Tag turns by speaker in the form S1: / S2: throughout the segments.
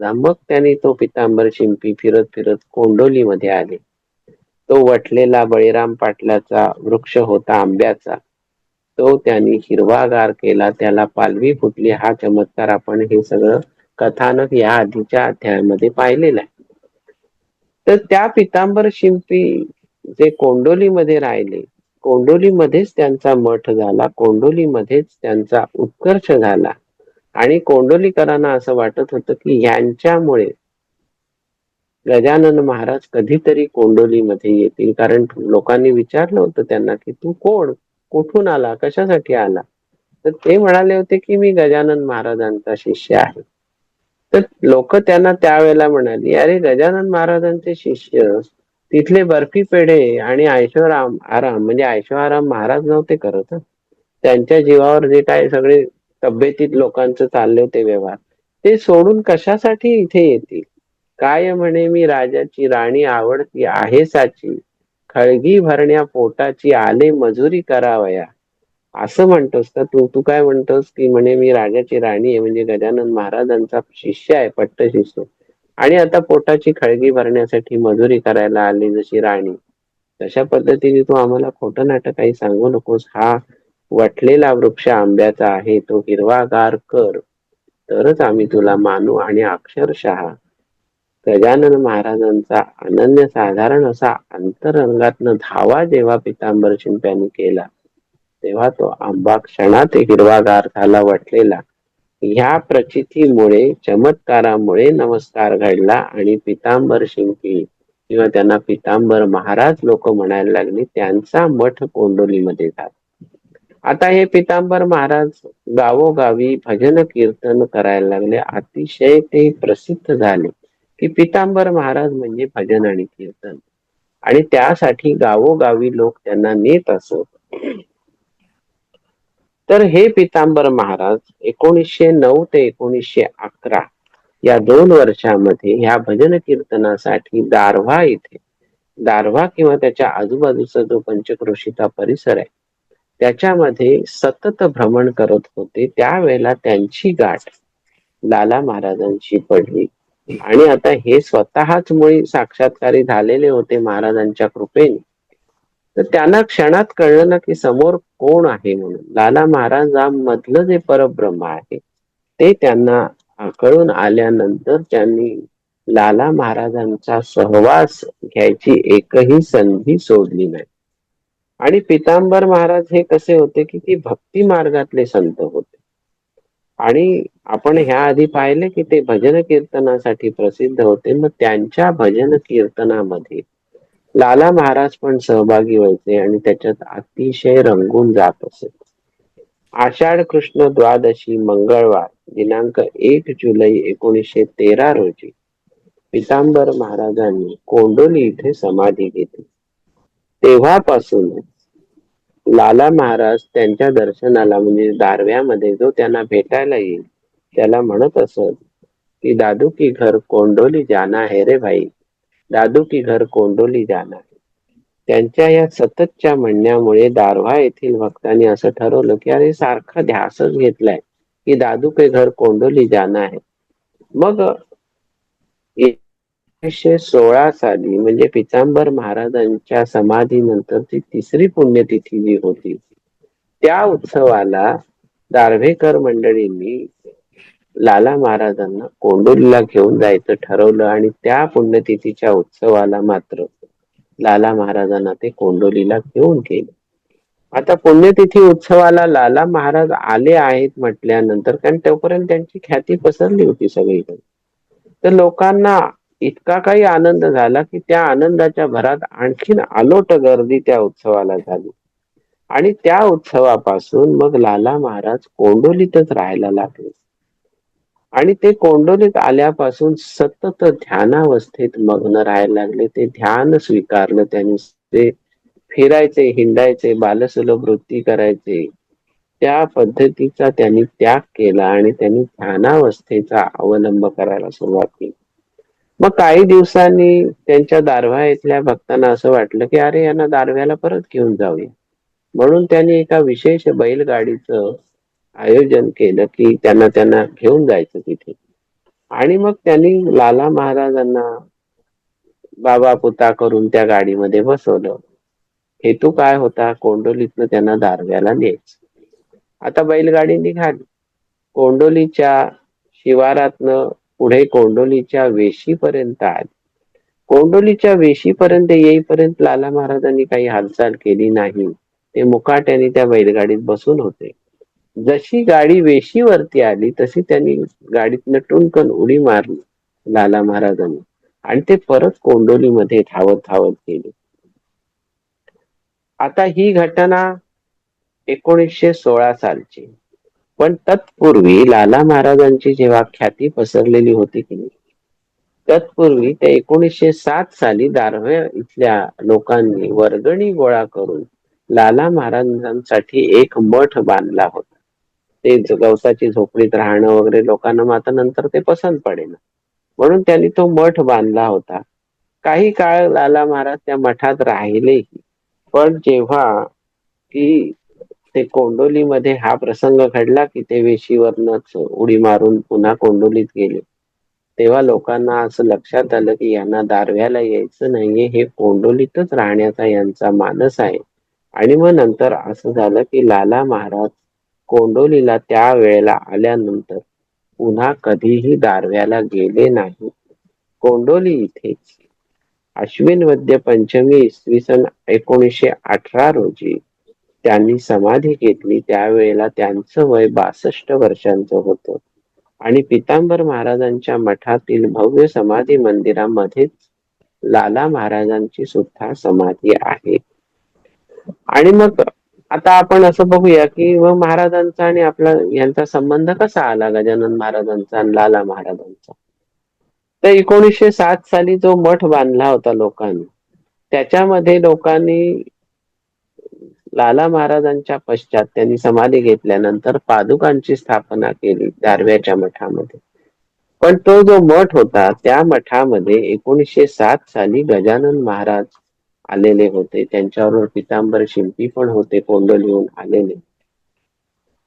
S1: मग त्यांनी तो पितांबर शिंपी फिरत फिरत कोंडोलीमध्ये आले. तो वटलेला बळीराम पाटलाचा वृक्ष होता आंब्याचा. तो त्यांनी हिरवागार केला त्याला पालवी फुटली. हा चमत्कार आपण हे सगळं कथानक या आधीच्या अध्यायामध्ये पाहिलेलं आहे. तर त्या पितांबर शिंपी जे कोंडोलीमध्ये राहिले कोंडोलीमध्येच त्यांचा मठ झाला कोंडोलीमध्येच त्यांचा उत्कर्ष झाला. आणि कोंडोलीकरांना असं वाटत होतं की यांच्यामुळे गजानन महाराज कधीतरी कोंडोलीमध्ये येतील. कारण लोकांनी विचारलं होतं त्यांना की तू कोण? कुठून आला? कशासाठी आला? तर ते म्हणाले होते की मी गजानन महाराजांचा शिष्य आहे. तर लोक त्यांना त्यावेळेला म्हणाली अरे गजानन महाराजांचे शिष्य तिथले बर्फी पेढे आणि ऐश्वराम आराम म्हणजे ऐश्वराम महाराज नव्हते करत. त्यांच्या जीवावर जे काय सगळे तब्येतीत लोकांचं चालले होते व्यवहार. ते सोडून कशासाठी इथे येतील? काय म्हणे मी राजाची राणी आवडती आहे साची? खळगी भरण्या पोटाची आले मजुरी करावया. असं म्हणतोस का तू? तू काय म्हणतोस की म्हणे मी राजाची राणी आहे म्हणजे गजानन महाराजांचा शिष्य आहे पट्ट शिष्य. आणि आता पोटाची खळगी भरण्यासाठी मजुरी करायला आली जशी राणी. तशा पद्धतीने तू आम्हाला खोटं नाटक काही सांगू नकोस. हा वटलेला वृक्ष आंब्याचा आहे तो हिरवागार कर. तरच आम्ही तुला मानू आणि अक्षरशः गजानन महाराजांचा अनन्य साधारण असा अंतरंगातनं धावा जेव्हा पितांबर शिंप्याने केला तेव्हा तो आंबा क्षणात हिरवागार झाला वाटलेला. ह्या प्रचितीमुळे चमत्कारामुळे नमस्कार घडला आणि पितांबर शिंपी किंवा त्यांना पितांबर महाराज लोक म्हणायला लागले त्यांचा मठ कोंडोलीमध्ये झाला. आता हे पितांबर महाराज गावोगावी भजन कीर्तन करायला लागले. अतिशय ते प्रसिद्ध झाले की पितांबर महाराज म्हणजे भजन आणि कीर्तन. आणि त्यासाठी गावोगावी लोक त्यांना नेत असत. तर हे पितांबर महाराज एकोणीसशे नऊ ते एकोणीसशे अकरा या दोन वर्षामध्ये ह्या भजन कीर्तनासाठी दारव्हा इथे दारव्हा किंवा त्याच्या आजूबाजूचा जो पंचक्रोशीचा परिसर आहे त्याच्यामध्ये सतत भ्रमण करत होते. त्यावेळेला त्यांची गाठ लाला महाराजांशी पडली. आणि आता हे स्वतःच मुळी साक्षात्कारी झालेले होते महाराजांच्या कृपेने. तर त्यांना क्षणात कळलं ना की समोर कोण आहे म्हणून. लाला महाराजांमधलं जे परब्रह्म आहे ते त्यांना कळून आल्यानंतर त्यांनी लाला महाराजांचा सहवास घ्यायची एकही संधी सोडली नाही. आणि पितांबर महाराज हे कसे होते की ते भक्ती मार्गातले संत होते. आणि आपण ह्या आधी पाहिले की ते भजन कीर्तनासाठी प्रसिद्ध होते. मग त्यांच्या भजन कीर्तनामध्ये लाला महाराज पण सहभागी व्हायचे आणि त्याच्यात अतिशय रंगून जात असे. आषाढ कृष्ण द्वादशी मंगळवार दिनांक एक जुलै एकोणीसशे तेरा रोजी पितांबर महाराजांनी कोंडोली इथे समाधी घेतली. तेव्हापासून लाला महाराज त्यांच्या दर्शनाला म्हणजे दारव्यामध्ये जो त्यांना भेटायला येईल त्याला म्हणत असत की दादू की घर कोंडोली जाना है रे भाई दादू की घर कोंडोली जाना है. त्यांच्या या सततच्या म्हणण्यामुळे दारव्हा येथील भक्तांनी असं ठरवलं की अरे सारखा ध्यासच घेतलाय की दादू के घर कोंडोली जाना है. मग एकोणीसशे सोळा साली म्हणजे पितांबर महाराजांच्या समाधीनंतरची तिसरी पुण्यतिथी जी होती त्या उत्सवाला दार्भेकर मंडळींनी लाला महाराजांना कोंडोलीला घेऊन जायचं ठरवलं आणि त्या पुण्यतिथीच्या उत्सवाला मात्र लाला महाराजांना ते कोंडोलीला घेऊन गेले. आता पुण्यतिथी उत्सवाला लाला महाराज आले आहेत म्हटल्यानंतर कारण तोपर्यंत त्यांची ख्याती पसरली होती सगळीकडे. तर लोकांना इतका काही आनंद झाला की त्या आनंदाच्या भरात आणखीन आलोट गर्दी त्या उत्सवाला झाली. आणि त्या उत्सवापासून मग लाला महाराज कोंडोलीतच राहायला लागले. आणि ते कोंडोलीत आल्यापासून सतत ध्यानावस्थेत मग्न राहायला लागले. ते ध्यान स्वीकारलं त्यांनी. ते फिरायचे हिंडायचे बालसुलभ वृत्ती करायचे. त्या पद्धतीचा त्यांनी त्याग केला आणि त्यांनी ध्यानावस्थेचा अवलंब करायला सुरुवात केली. मग काही दिवसांनी त्यांच्या दारव्हा इथल्या भक्तांना असं वाटलं की अरे यांना दारव्याला परत घेऊन जाऊया. म्हणून त्यांनी एका विशेष बैलगाडीचं आयोजन केलं की त्यांना त्यांना घेऊन जायचं तिथे. आणि मग त्यांनी लाला महाराजांना बाबा पुता करून त्या गाडीमध्ये बसवलं. हेतू काय होता? कोंडोलीतनं त्यांना दारव्याला न्यायचं. आता बैलगाडी निघाली. कोंडोलीच्या शिवारातनं पुढे कोंडोलीच्या वेशीपर्यंत आली. कोंडोलीच्या वेशीपर्यंत येईपर्यंत लाला महाराजांनी काही हालचाल केली नाही. ते मुकाट्याने त्या बैलगाडीत बसून होते. जशी गाडी वेशीवरती आली तशी त्यांनी गाडीतनं टुनकन उडी मारली लाला महाराजांनी आणि ते परत कोंडोलीमध्ये धावत धावत गेले. आता ही घटना एकोणीसशे सोळा सालची. पण तत्पूर्वी लाला महाराजांची जेव्हा ख्याती पसरलेली होती की नाही तत्पूर्वी ते एकोणीसशे सात साली दारव्या इथल्या लोकांनी वर्गणी गोळा करून लाला महाराजांसाठी एक मठ बांधला होता. ते गवसाची झोपडीत राहणं वगैरे लोकांना मात्र नंतर ते पसंत पडेल म्हणून त्यांनी तो मठ बांधला होता. काही काळ लाला महाराज त्या मठात राहिलेही. पण जेव्हा की ते कोंडोलीमध्ये हा प्रसंग घडला की ते वेशीवरनच उडी मारून पुन्हा कोंडोलीत गेले. तेव्हा लोकांना असं लक्षात आलं की यांना दारव्याला यायचं नाहीये हे कोंडोलीतच राहण्याचा यांचा मानस आहे. आणि मग नंतर असं झालं की लाला महाराज कोंडोलीला त्या वेळेला आल्यानंतर पुन्हा कधीही दारव्याला गेले नाही. कोंडोली इथेच. अश्विन वद्य पंचमी इसवी सन एकोणीसशे अठरा रोजी त्यांनी समाधी घेतली त्यावेळेला त्यांचं वय बासष्ट वर्षांचं होतं. आणि पितांबर महाराजांच्या मठातील भव्य समाधी मंदिरामध्येच लाला महाराजांची सुद्धा समाधी आहे. आणि मग आता आपण असं बघूया की मग महाराजांचा आणि आपला यांचा संबंध कसा आला गजानन महाराजांचा आणि लाला महाराजांचा? तर एकोणीसशे सात साली जो मठ बांधला होता लोकांनी त्याच्यामध्ये लोकांनी लाला महाराजांच्या पश्चात त्यांनी समाधी घेतल्यानंतर पादुकांची स्थापना केली दारव्याच्या मठामध्ये. पण तो जो मठ होता त्या मठामध्ये एकोणीसशे सात साली गजानन महाराज आलेले होते. त्यांच्यावर पितांबर शिंपी पण होते कोंडलीहून आलेले.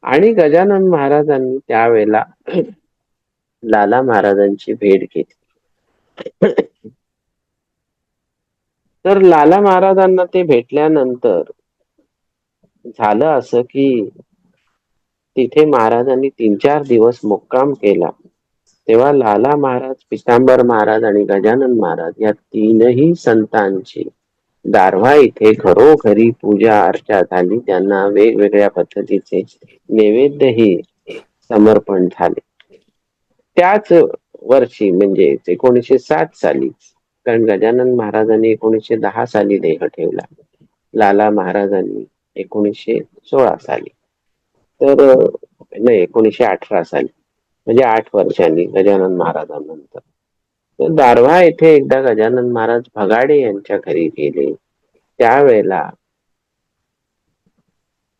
S1: आणि गजानन महाराजांनी त्यावेळेला लाला महाराजांची भेट घेतली. तर लाला महाराजांना ते भेटल्यानंतर झालं असं की तिथे महाराजांनी तीन चार दिवस मुक्काम केला. तेव्हा लाला महाराज पितांबर महाराज आणि गजानन महाराज या तीनही संतांची दारव्हा इथे घरोघरी पूजा अर्चा झाली त्यांना वेगवेगळ्या पद्धतीचे नैवेद्यही समर्पण झाले. त्याच वर्षी म्हणजे एकोणीसशे सात साली कारण गजानन महाराजांनी एकोणीसशे दहा साली देह ठेवला. लाला महाराजांनी एकोणीसशे सोळा साली. तर नाही एकोणीसशे अठरा साली. म्हणजे आठ वर्षांनी गजानन महाराजांनंतर. तर दारव्हा येथे एकदा गजानन महाराज भगाडे यांच्या घरी गेले. त्यावेळेला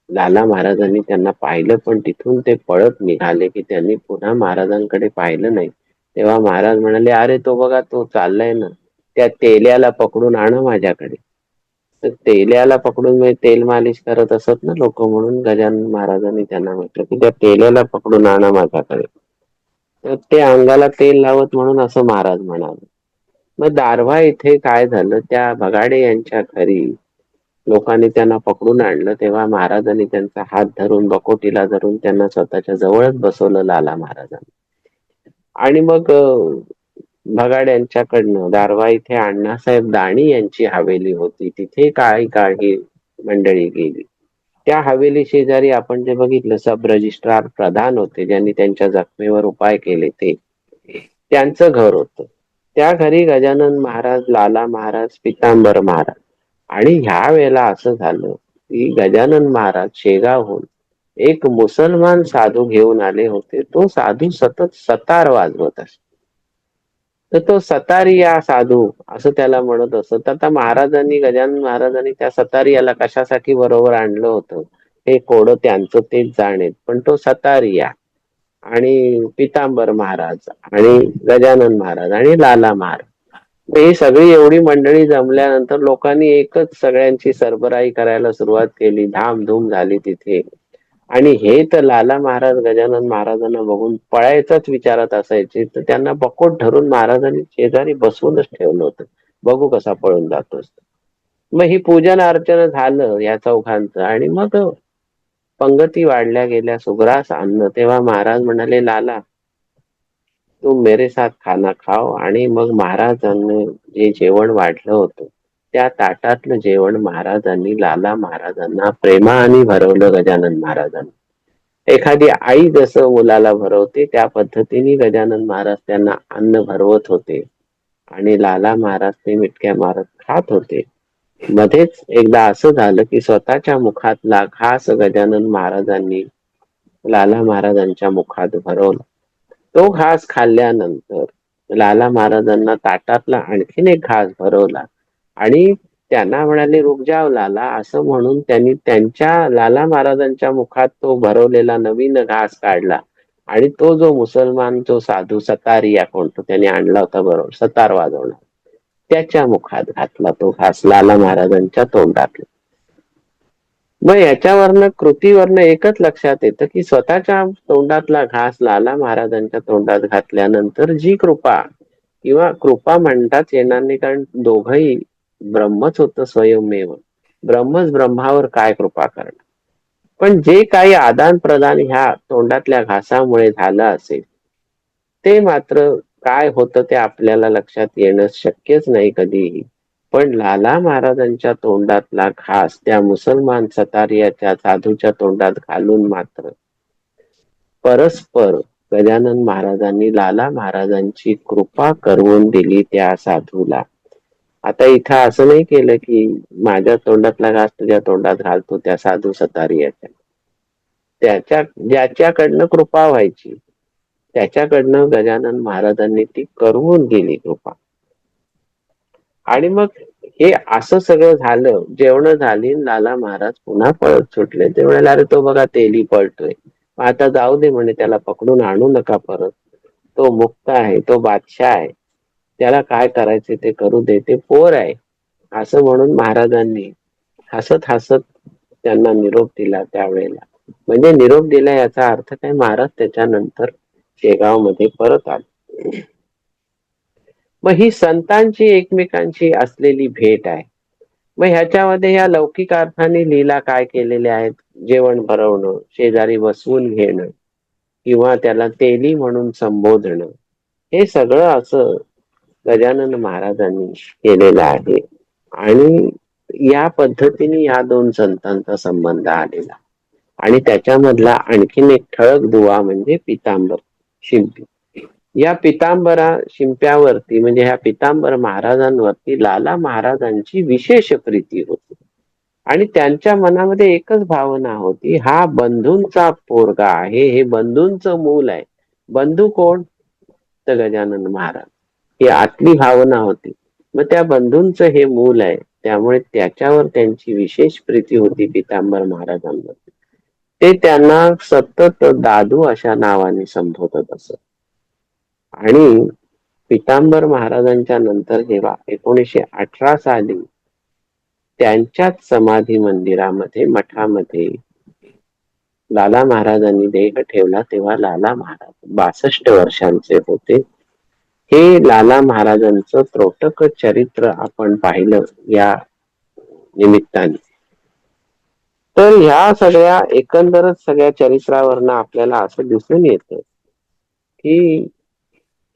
S1: लाला महाराजांनी त्यांना पाहिलं पण तिथून ते पळत निघाले की त्यांनी पुन्हा महाराजांकडे पाहिलं नाही. तेव्हा महाराज म्हणाले अरे तो बघा तो चाललाय ना. त्या तेल्याला पकडून आण माझ्याकडे. तेल्याला पकडून म्हणजे तेल मालिश करत असत ना लोक म्हणून गजानन महाराजांनी त्यांना म्हटलं की त्या तेल्याला पकडून आणा माझ्याकडे. तर ते अंगाला तेल लावत म्हणून असं महाराज म्हणाले. मग दारव्हा इथे काय झालं? त्या भगाडे यांच्या घरी लोकांनी त्यांना पकडून आणलं. तेव्हा महाराजांनी त्यांचा हात धरून बकोटीला धरून त्यांना स्वतःच्या जवळच बसवलं लाला महाराजांनी. आणि मग भगाड्यांच्याकडनं दारवा इथे अण्णासाहेब दाणी यांची हवेली होती. तिथे काही काही मंडळी गेली. त्या हवेली शेजारी आपण जे बघितलं सब रजिस्ट्रार प्रधान होते ज्यांनी त्यांच्या जखमेवर उपाय केले ते. त्यांचं घर होतं. त्या घरी गजानन महाराज लाला महाराज पितांबर महाराज. आणि ह्या वेळेला असं झालं की गजानन महाराज शेगावहून एक मुसलमान साधू घेऊन आले होते. तो साधू सतत सतार वाजवत असे तर तो सतारिया साधू असं त्याला म्हणत असत आता महाराजांनी गजानन महाराजांनी त्या सतारियाला कशासाठी बरोबर आणलं होतं? हे कोड त्यांचं तेच जाणेत पण तो सतारिया आणि पितांबर महाराज आणि गजानन महाराज आणि लाला महाराज. ही सगळी एवढी मंडळी जमल्यानंतर लोकांनी एकच सगळ्यांची सरबराई करायला सुरुवात केली. धामधूम झाली तिथे. आणि हे तर लाला महाराज गजानन महाराजांना बघून पळायचाच विचारात असायचे. तर त्यांना बकोट धरून महाराजांनी शेजारी बसवूनच ठेवलं होतं. बघू कसा पळून जातोस मग ही पूजन अर्चन झालं या चौघांचं. आणि मग पंगती वाढल्या गेल्या सुग्रास अन्न तेव्हा महाराज म्हणाले लाला तू मेरे साथ खाना खाओ. आणि मग महाराजांनी जे जेवण वाढलं होतं त्या ताटातलं जेवण महाराजांनी लाला महाराजांना प्रेमाने भरवलं गजानन महाराजांनी. एखादी आई जसं मुलाला भरवते त्या पद्धतीने गजानन महाराज त्यांना अन्न भरवत होते. आणि लाला महाराज ते मिटक्या मारत खात होते. मध्येच एकदा असं झालं की स्वतःच्या मुखातला घास गजानन महाराजांनी लाला महाराजांच्या मुखात भरवला. तो घास खाल्ल्यानंतर लाला महाराजांना ताटातला आणखीन एक घास भरवला. आणि त्यांना म्हणाले रुगजाव लाला असं म्हणून त्यांनी त्यांच्या लाला महाराजांच्या मुखात तो भरवलेला नवीन घास काढला. आणि तो जो मुसलमान जो साधू सतारी या कोणतो त्याने आणला होता बरोबर सतार वाजवणार त्याच्या मुखात घातला तो घास लाला महाराजांच्या तोंडातला मग याच्यावरनं कृतीवरनं एकच लक्षात येतं की स्वतःच्या तोंडातला घास लाला महाराजांच्या तोंडात घातल्यानंतर जी कृपा किंवा कृपा म्हणताच येणार नाही कारण दोघही ब्रह्मच होतं स्वयंमेव. ब्रह्मच ब्रह्मावर काय कृपा करणार? पण जे काही आदान प्रदान ह्या तोंडातल्या घासामुळे झालं असेल ते मात्र काय होतं ते आपल्याला लक्षात येणं शक्यच नाही कधीही. पण लाला महाराजांच्या तोंडातला घास त्या मुसलमान सतारियाच्या साधूच्या तोंडात घालून मात्र परस्पर गजानन महाराजांनी लाला महाराजांची कृपा करून दिली त्या साधूला. आता इथं असं नाही केलं की माझ्या तोंडातला घास तुझ्या तोंडात घालतो त्या साधू सतारी याच्या त्याच्या ज्याच्याकडनं कृपा व्हायची त्याच्याकडनं गजानन महाराजांनी ती करून गेली कृपा. आणि मग हे असं सगळं झालं जेवण झाली लाला महाराज पुन्हा पळत सुटले. ते म्हणाले अरे तो बघा तेली पळतोय. आता जाऊ दे म्हणे त्याला पकडून आणू नका परत. तो मुक्त आहे तो बादशाह आहे. त्याला काय करायचे ते करू दे ते पोर आहे. असं म्हणून महाराजांनी हसत हसत त्यांना निरोप दिला त्यावेळेला. म्हणजे निरोप दिला याचा अर्थ काय? महाराज त्याच्यानंतर शेगावमध्ये परत आले. मग ही संतांची एकमेकांची असलेली भेट आहे. मग ह्याच्यामध्ये या लौकिक अर्थाने लीला काय केलेल्या आहेत? जेवण भरवणं शेजारी बसवून घेणं किंवा त्याला तेली म्हणून संबोधणं हे सगळं असं गजानन महाराजांनी केलेलं आहे. आणि या पद्धतीने या दोन संतांचा संबंध आलेला. आणि त्याच्यामधला आणखीन एक ठळक दुवा म्हणजे पितांबर शिंपी. या पितांबरा शिंप्यावरती म्हणजे ह्या पितांबर महाराजांवरती लाला महाराजांची विशेष प्रीती होती. आणि त्यांच्या मनामध्ये एकच भावना होती हा बंधूंचा पोरगा आहे हे बंधूंचं मूल आहे. बंधू कोण? तर गजानन महाराज. ही आतली भावना होती. मग त्या बंधूंचं हे मूल आहे. त्यामुळे त्याच्यावर त्यांची विशेष प्रीती होती पितांबर महाराजांवर. ते त्यांना सतत दादू अशा नावाने संबोधत असत. आणि पितांबर महाराजांच्या नंतर जेव्हा एकोणीशे अठरा साली त्यांच्याच समाधी मंदिरामध्ये मठामध्ये लाला महाराजांनी देह ठेवला तेव्हा लाला महाराज बासष्ट वर्षांचे होते. हे लाला महाराजांचं त्रोटक चरित्र आपण पाहिलं या निमित्ताने. तर ह्या सगळ्या एकंदरच सगळ्या चरित्रावरनं आपल्याला असं दिसून येतं की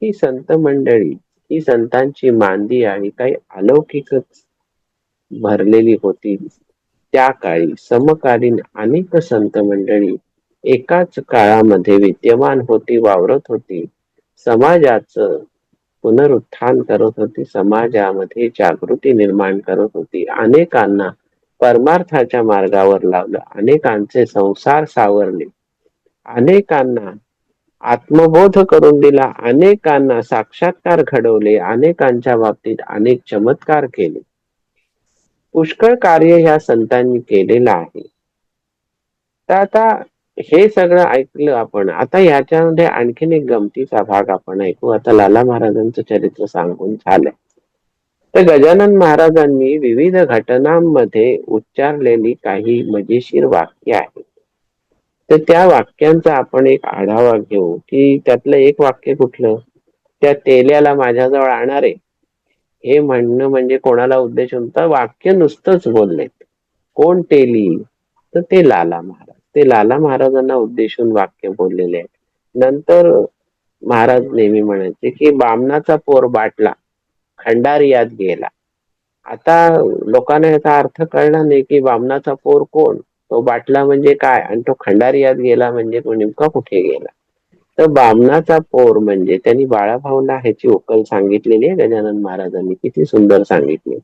S1: ही संत मंडळी ही संतांची मांदी आणि काही अलौकिकच भरलेली होती त्या काळी समकालीन अनेक संत मंडळी एकाच काळामध्ये विद्यमान होती वावरत होती. समाजाचं पुनरुत्थान करत होती. समाजामध्ये जागृती निर्माण करत होती. अनेकांना परमार्थाच्या मार्गावर लावलं. अनेकांचे संसार सावरले. अनेकांना आत्मबोध करून दिला. अनेकांना साक्षात्कार घडवले. अनेकांच्या बाबतीत अनेक चमत्कार केले. पुष्कळ कार्य ह्या संतांनी केलेलं आहे. तर आता हे सगळं ऐकलं आपण. आता याच्यामध्ये आणखीन एक गमतीचा भाग आपण ऐकू. आता लाला महाराजांचं चरित्र सांगून झालंय. तर गजानन महाराजांनी विविध घटनांमध्ये उच्चारलेली काही मजेशीर वाक्य आहेत. तर त्या वाक्यांचा आपण एक आढावा घेऊ की त्यातलं एक वाक्य कुठलं? त्या तेल्याला माझ्याजवळ आणणारे हे म्हणणं म्हणजे कोणाला उद्देशून तर वाक्य नुसतंच बोललेत. कोण तेली? तर ते लाला महाराज. ते लाला महाराजांना उद्देशून वाक्य बोललेले आहे नंतर महाराज नेहमी म्हणायचे की बामणाचा पोर बाटला खंडार यात गेला. आता लोकांना याचा अर्थ कळला नाही की बामणाचा पोर कोण तो बाटला म्हणजे काय आणि तो खंडारियात गेला म्हणजे तो नेमका कुठे गेला? तर बामणाचा पोर म्हणजे त्यांनी बाळाभाऊला ह्याची उकल सांगितलेली आहे. गजानन महाराजांनी किती सुंदर सांगितले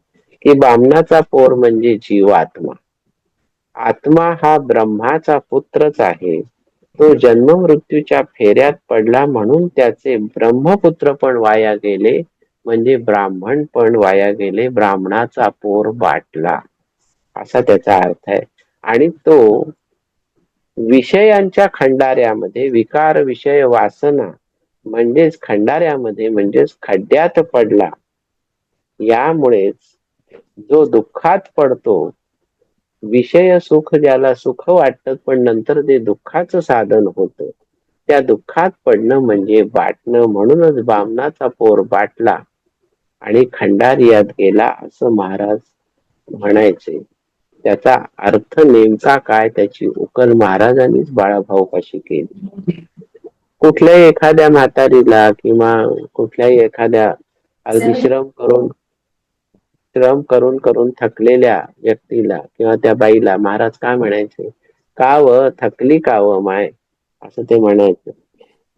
S1: की बामणाचा पोर म्हणजे जीवात्मा आत्मा हा ब्रह्माचा पुत्रच आहे. तो जन्म मृत्यूच्या फेऱ्यात पडला म्हणून त्याचे ब्रह्मपुत्र पण वाया गेले म्हणजे ब्राह्मण पण वाया गेले ब्राह्मणाचा पोर बाटला असा त्याचा अर्थ आहे. आणि तो विषयांच्या खंडाऱ्यामध्ये विकार विषय वासना म्हणजेच खंडाऱ्यामध्ये म्हणजेच खड्ड्यात पडला. यामुळेच जो दुःखात पडतो विषय सुख ज्याला सुख वाटत पण नंतर ते दुःखाचं साधन होतं. त्या दुःखात पडणं म्हणजे बाटणं म्हणूनच बामणाचा पोर बाटला आणि खंडारियात गेला असं महाराज म्हणायचे. त्याचा अर्थ नेमका काय? त्याची उकल महाराजांनीच बाळाभाऊ कशी केली. कुठल्याही एखाद्या म्हातारीला किंवा कुठल्याही एखाद्या अगदी करून श्रम करून करून थकलेल्या व्यक्तीला किंवा त्या बाईला महाराज काय म्हणायचे? का व? थकली का व माय? असं ते म्हणायचं.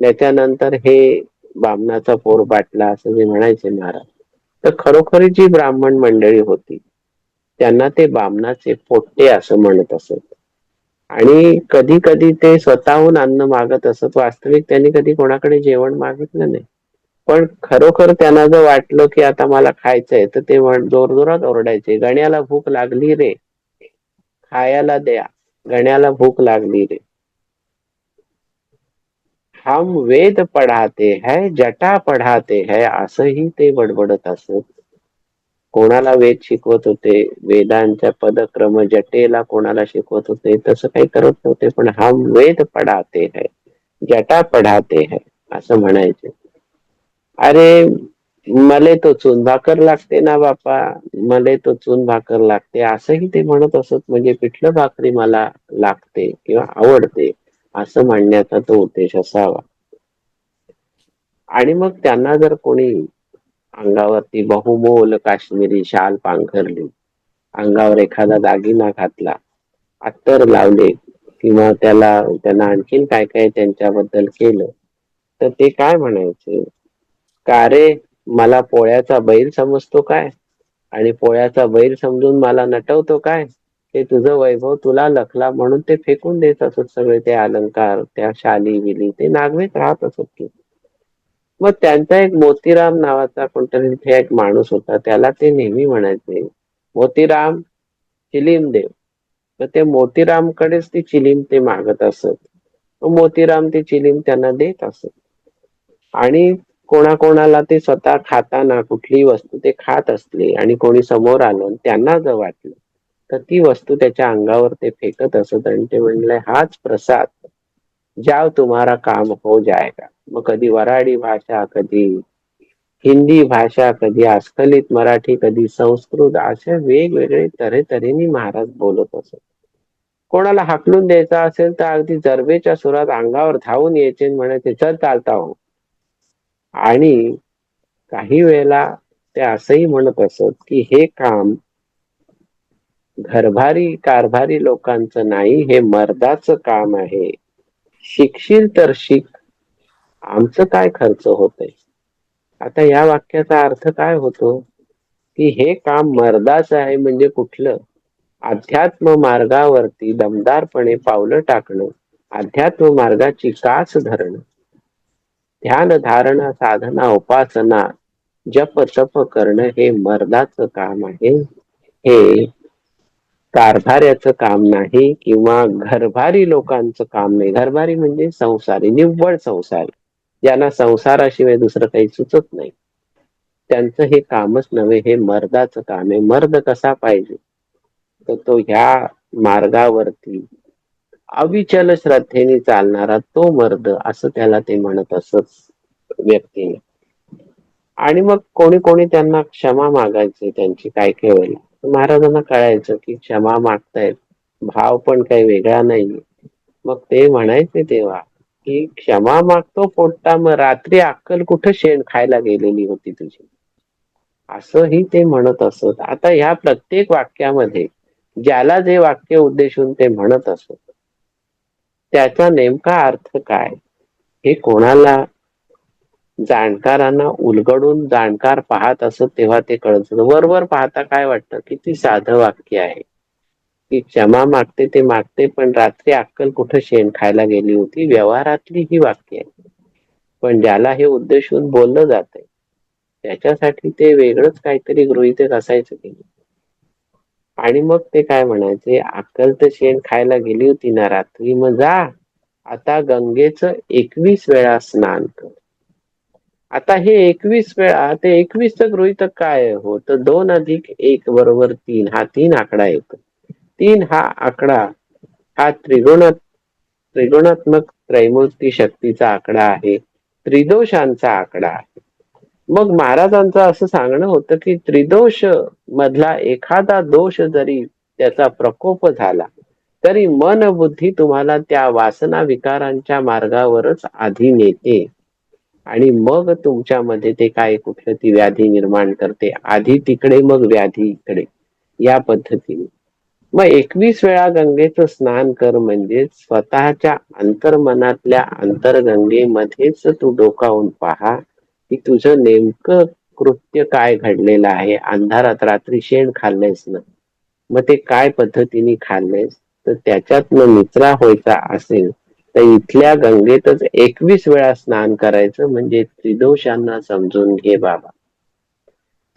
S1: त्याच्यानंतर हे बामणाचा पोर बाटला असं जे म्हणायचे महाराज. तर खरोखरी जी ब्राह्मण मंडळी होती त्यांना ते बामणाचे पोट्टे असं म्हणत असत. आणि कधी कधी ते स्वतःहून अन्न मागत असत. वास्तविक त्यांनी कधी कोणाकडे जेवण मागितलं नाही. पण खरोखर त्यांना जर वाटलं की आता मला खायचंय तर ते जोरजोरात ओरडायचे गण्याला भूक लागली रे. खायला द्या. गण्याला भूक लागली रे. हम वेद पढाते है जटा पढाते है असंही ते बडबडत असत. कोणाला वेद शिकवत होते वेदांच्या पदक्रम जटेला कोणाला शिकवत होते तसं काही करत नव्हते पण हम वेद पढाते है जटा पढाते है असं म्हणायचे. अरे मले तो चून भाकर लागते ना बापा. मले तो चून भाकर लागते. असंही ते म्हणत असत म्हणजे पिठलं भाकरी मला लागते किंवा आवडते असं म्हणण्याचा तो उद्देश असावा. आणि मग त्यांना जर कोणी अंगावरती बहुमोल काश्मीरी शाल पांघरली अंगावर एखादा दागिना घातला अत्तर लावले किंवा त्याला त्यांना आणखीन काय काय त्यांच्याबद्दल केलं तर ते काय म्हणायचे? का रे? मला पोळ्याचा बैल समजतो काय? आणि पोळ्याचा बैल समजून मला नटवतो काय? ते तुझं वैभव तुला लखला म्हणून ते फेकून देत असत सगळे ते अलंकार त्या शाली विली ते नागवेत राहत असत की मग त्यांचा एक मोतीराम नावाचा कोणतरी तिथे एक माणूस होता त्याला ते नेहमी म्हणायचे मोतीराम चिलीम देव तर ते मोतीरामकडेच ती चिलीम ते मागत असत. मोतीराम ती चिलीम त्यांना देत असत. आणि कोणाकोणाला ते स्वतः खाताना कुठलीही वस्तू ते खात असले आणि कोणी समोर आलं त्यांना जर वाटलं तर ती वस्तू त्याच्या अंगावर ते फेकत असत आणि ते म्हणले हाच प्रसाद जाव तुम्हारा काम हो जाएगा. मग कधी वराडी भाषा कधी हिंदी भाषा कधी अस्खलित मराठी कधी संस्कृत अशा वेगवेगळे तऱ्हेतऱ्हेने महाराज बोलत असत. कोणाला हाकलून द्यायचा असेल तर अगदी जरबेच्या सुरात अंगावर धावून यायचे म्हणायचे चल चालता हो. आणि काही वेळेला ते असंही म्हणत असत की हे काम घरभारी कारभारी लोकांचं नाही हे मर्दाचं काम आहे. शिकशील तर शिक. आमचं काय खर्च होतंय? आता या वाक्याचा अर्थ काय होतो? की हे काम मर्दाच आहे म्हणजे कुठलं? अध्यात्म मार्गावरती दमदारपणे पावलं टाकणं अध्यात्म मार्गाची कास धरणं. ध्यान धारणा साधना उपासना जप तप करणं हे मर्दाचं काम आहे. हे कारभाऱ्याचं काम नाही किंवा घरभारी लोकांचं काम नाही. घरभारी म्हणजे संसारी निव्वळ संसारी ज्यांना संसाराशिवाय दुसरं काही सुचत नाही. त्यांचं हे कामच नव्हे हे मर्दाचं काम आहे. मर्द कसा पाहिजे? तर तो ह्या मार्गावरती अविचल श्रद्धेने चालणारा तो मर्द असं त्याला ते म्हणत असत व्यक्तीने आणि मग कोणी कोणी त्यांना क्षमा मागायचे त्यांची काय काय होईल महाराजांना कळायचं की क्षमा मागतायत भाव पण काही वेगळा नाही मग ते म्हणायचे तेव्हा की क्षमा मागतो पोट्टा मग रात्री अक्कल कुठं शेण खायला गेलेली होती तुझी? असंही ते म्हणत असत. आता ह्या प्रत्येक वाक्यामध्ये ज्याला जे वाक्य उद्देशून ते म्हणत असत त्याचा नेमका अर्थ काय? हे कोणाला जाणकारांना उलगडून जाणकार पाहत असत तेव्हा ते कळत वरवर पाहता काय वाटतं? किती साधं वाक्य आहे. की क्षमा मागते ते मागते पण रात्री अक्कल कुठं शेण खायला गेली होती? व्यवहारातली ही वाक्य आहे. पण ज्याला हे उद्देशून बोललं जात त्याच्यासाठी ते वेगळंच काहीतरी गृहितक असायचं की नाही. आणि मग ते काय म्हणायचे अक्कल तर शेण खायला गेली होती ना रात्री मग जा. आता गंगेचं एकवीस वेळा स्नान कर. आता हे एकवीस वेळा ते एकवीस गृहित काय हो तर दोन अधिक एक बरोबर तीन हा तीन आकडा येतो. तीन हा आकडा हा त्रिगुणात त्रिगुणात्मक त्रैमूर्ती शक्तीचा आकडा आहे. त्रिदोषांचा आकडा आहे. मग महाराजांचं असं सांगणं होतं की त्रिदोष मधला एखादा दोष जरी त्याचा प्रकोप झाला तरी मन बुद्धी तुम्हाला त्या वासना विकारांच्या मार्गावरच आधी नेते. आणि मग तुमच्यामध्ये ते काय कुठलं ती व्याधी निर्माण करते आधी तिकडे मग व्याधी इकडे या पद्धतीने. मग एकवीस वेळा गंगेचं स्नान कर म्हणजे स्वतःच्या अंतर्मनातल्या अंतर्गंगेमध्येच तू डोकावून पहा की तुझं नेमकं कृत्य काय घडलेलं आहे? अंधारात रात्री शेण खाल्लेस ना? मग ते काय पद्धतीने खाल्लेस तर त्याच्यातनं निचरा व्हायचा असेल तर इथल्या गंगेतच एकवीस वेळा स्नान करायचं म्हणजे त्रिदोषांना समजून घे बाबा.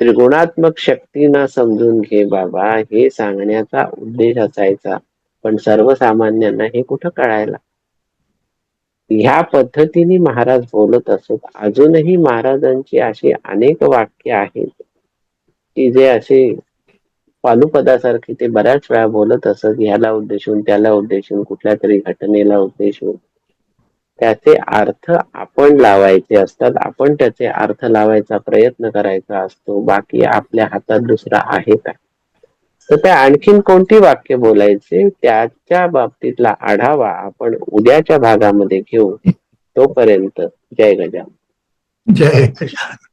S1: त्रिगुणात्मक शक्तींना समजून घे बाबा. हे सांगण्याचा उद्देश असायचा. पण सर्वसामान्यांना हे कुठं कळायला? ह्या पद्धतीने महाराज बोलत असत अजूनही महाराजांची अशी अनेक वाक्य आहेत की जे असे पालुपदासारखे ते बऱ्याच वेळा बोलत असत ह्याला उद्देशून त्याला उद्देशून कुठल्या तरी घटनेला उद्देशून. त्याचे अर्थ आपण लावायचे असतात आपण त्याचे अर्थ लावायचा प्रयत्न करायचा असतो बाकी आपल्या हातात दुसरा आहे का? तर त्या आणखीन कोणती वाक्य बोलायचे? त्याच्या बाबतीतला आढावा आपण उद्याच्या भागामध्ये घेऊ. तोपर्यंत जय गजानन.
S2: जय गजानन.